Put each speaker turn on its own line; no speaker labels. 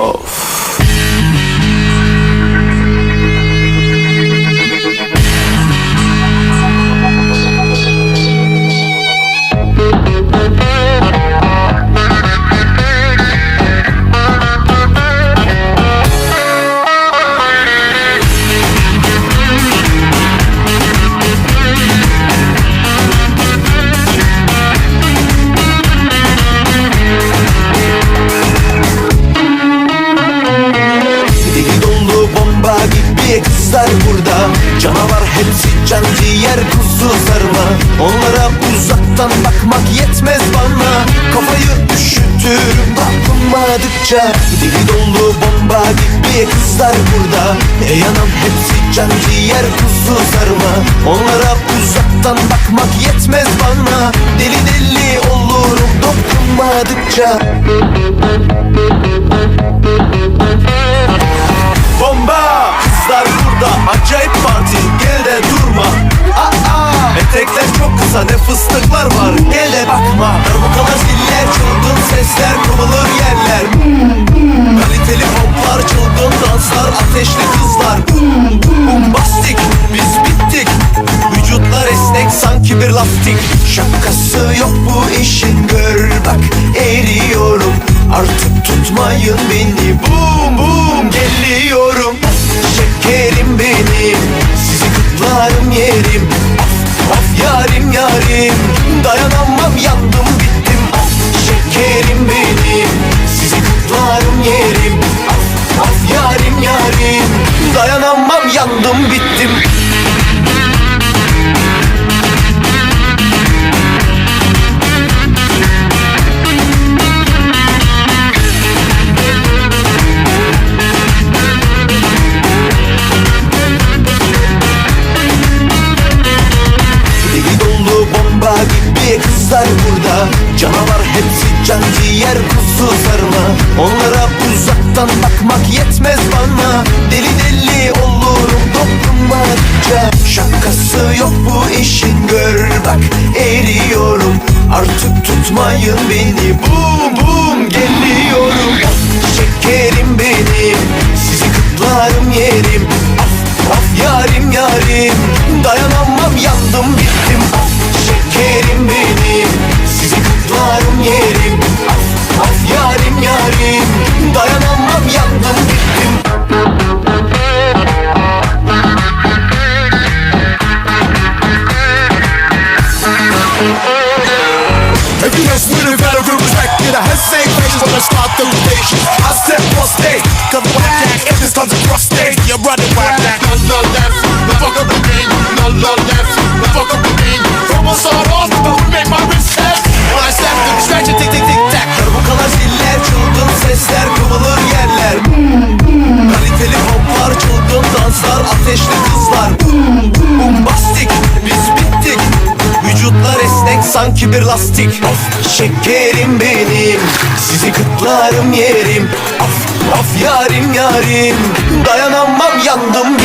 Of ciğer kuzu sarma Onlara uzaktan bakmak yetmez bana. Kafayı üşütürüm dokunmadıkça Deli dolu bomba gibi kızlar burada. Ey anam hepsi can ciğer kuzu sarma Onlara uzaktan bakmak yetmez bana. Deli deli olurum dokunmadıkça fıstıklar var. Gel de bakma. Darbukalar ziller çılgın sesler Kıvılır yerler. Kaliteli poplar çılgın danslar Ateşli kızlar. Bombastik biz bittik. Vücutlar esnek sanki bir lastik. Şakası yok bu işin gör bak eriyorum. Artık tutmayın beni. Bum bum geliyorum. Şekerim benim Sizi kutlarım yerim yarim Dayanamam yandım hepsi can ciğer kuzu sarma. Onlara uzaktan bakmak yetmez bana. Deli deli olurum dokunmadıkça Şakası yok bu işin gör bak eriyorum. Artık tutmayın beni bum bum geliyorum. Şekerim benim sizi kutlarım yerim. Of of yarim yarim Dayanamam yandım bittim. Of şekerim benim
start the station I step on stage, cause I attack, if this comes across
bir lastik. Of şekerim benim Sizi kıtlarım yerim. Of of yarim yarim Dayanamam yandım